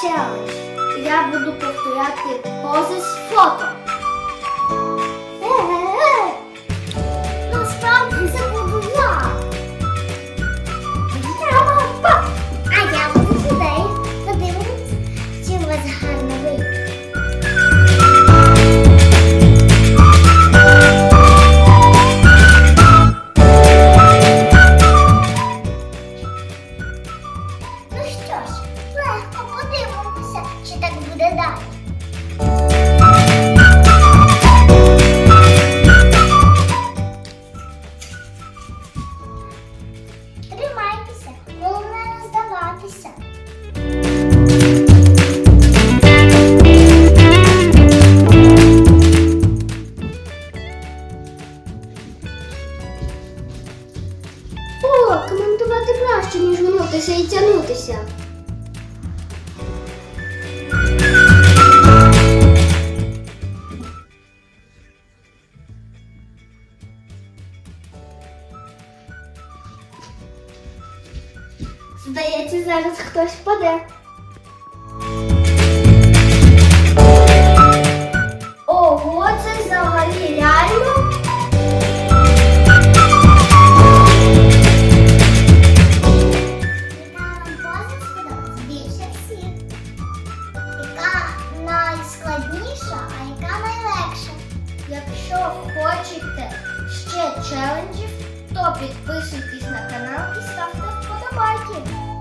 челендж. Я буду повторяти пози з фото. Е-е-е! А я буду сюди. Подивимось, чи у. Ну що ж, легко так буде далі. Тримайтеся, головне не здаватися. О, коментувати краще, ніж гнутися і тягнутися. Здається, зараз хтось впаде. Ого, це взагалі реально? Яка вам сподобалась більше? Яка найскладніша, а яка найлегша? Якщо хочете ще челенджів, то підписуйтесь на канал і ставте Market.